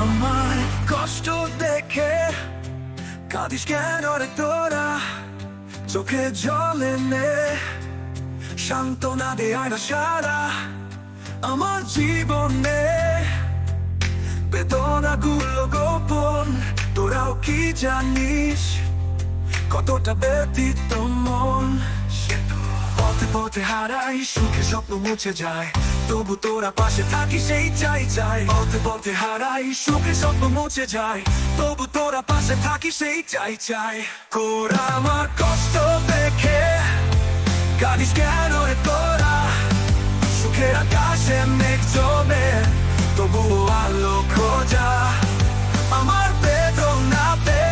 আমার কষ্ট দেখে কাঁদিস কেন রে তোরা? চোখে জল এনে সান্ত্বনা দে আর সারা আমার জীবনে। বেদনা গুলো গোপন, তোরাও কি জানিস? কতটা ব্যতীত মন। পথে হারাই, সুখে স্বপ্ন মুছে যায়। তবু তোরা পাশে থাকি, সেই চাই চাই। পথে পথে হারাই, সুখে স্বপ্ন মুছে যায়। তবু তোরা পাশে থাকি, সেই চাই চাই। তোরা আমার কষ্ট দেখে, কাঁদিস কেন রে তোরা? সুখের আকাশে মেঘ জমে, তবুও আলো খোঁজা। আমার বেদনাতে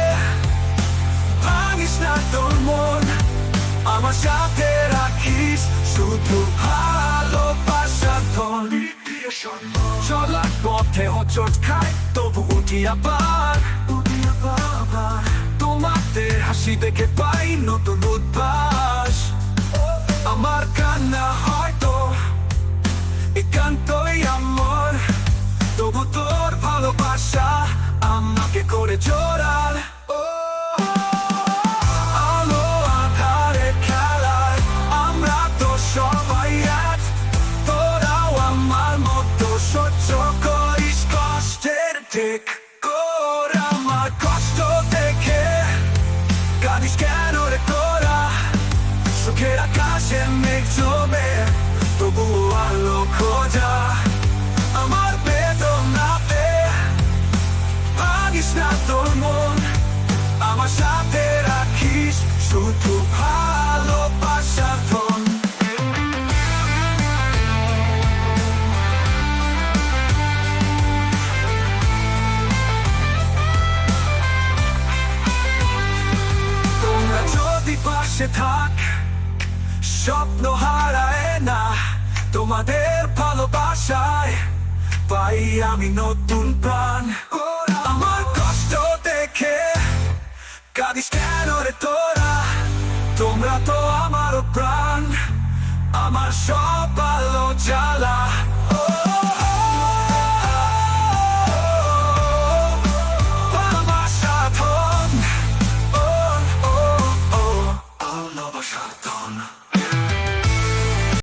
ভাঙিস না তোর মন, আমার সাথে চলার পথে হোচট খায়, তবু উঠি আবার তোমাদের হাসি দেখে পাই নতুন উদ্ভাস। আমার কান্না হয়তো একান্তই আমার, তবু তোর ভালোবাসা আমাকে করে জোরাল আকাশে মেঘ জমে তবু আলো আমার বেদনাতে। ভাঙিস না আমার সাথে রাখিস শুধু ভালোবাসার ধন। তোমরা যদি পাশে থাক স্বপ্ন হারায় না। তোমাদের ভালোবাসায় পাই আমি নতুন প্রাণ। আমার কষ্ট দেখে, কাঁদিস কেন রে তোরা? তোমরা তো আমারও প্রাণ। আমার সব আলো জ্বালা